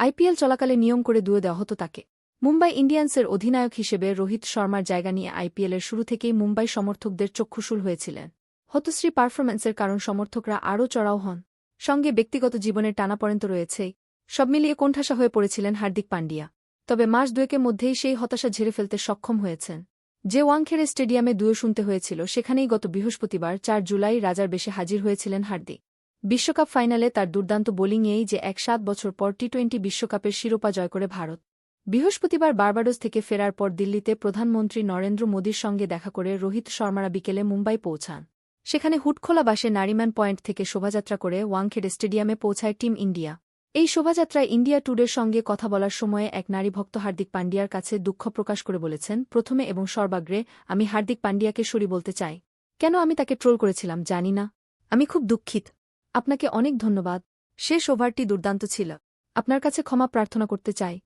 IPL চলাকালে নিয়ম করে দুয়ে দেওয়া হতো তাকে। মুম্বাই ইন্ডিয়ান্সের অধিনায়ক হিসেবে রোহিত শর্মার জায়গা নিয়ে আইপিএলের শুরু থেকেই মুম্বাই সমর্থকদের চক্ষুশুল হয়েছিলেন। হতশ্রী পারফরম্যান্সের কারণ সমর্থকরা আরও চড়াও হন। সঙ্গে ব্যক্তিগত জীবনের টানাপড়েন তো রয়েছেই। সব মিলিয়ে কোণঠাসা হয়ে পড়েছিলেন হার্দিক পান্ডিয়া। তবে মাস দুয়েকের মধ্যেই সেই হতাশা ঝেড়ে ফেলতে সক্ষম হয়েছেন। যে ওয়াংখেড়ে স্টেডিয়ামে দুয়ো শুনতে হয়েছিল, সেখানেই গত বৃহস্পতিবার, চার জুলাই রাজার বেশে হাজির হয়েছিলেন হার্দিক। বিশ্বকাপ ফাইনালে তার দুর্দান্ত বোলিংয়েই যে এক সাত বছর পর টি টোয়েন্টি বিশ্বকাপের শিরোপা জয় করে ভারত। বৃহস্পতিবার বার্বাডোস থেকে ফেরার পর দিল্লিতে প্রধানমন্ত্রী নরেন্দ্র মোদীর সঙ্গে দেখা করে রোহিত শর্মারা বিকেলে মুম্বাই পৌঁছান। সেখানে হুটখোলা বাসে নারিম্যান পয়েন্ট থেকে শোভাযাত্রা করে ওয়াংখেড়ে স্টেডিয়ামে পৌঁছায় টিম ইন্ডিয়া। এই শোভাযাত্রায় ইন্ডিয়া ট্যুরের সঙ্গে কথা বলার সময়ে এক নারী ভক্ত হার্দিক পান্ডিয়ার কাছে দুঃখ প্রকাশ করে বলেছেন, প্রথমে এবং সর্বাগ্রে আমি হার্দিক পান্ডিয়াকে সরি বলতে চাই। কেন আমি তাকে ট্রোল করেছিলাম জানি না। আমি খুব দুঃখিত। আপনাকে অনেক ধন্যবাদ। শেষ ওভারটি দুর্দান্ত ছিল। আপনার কাছে ক্ষমা প্রার্থনা করতে চাই।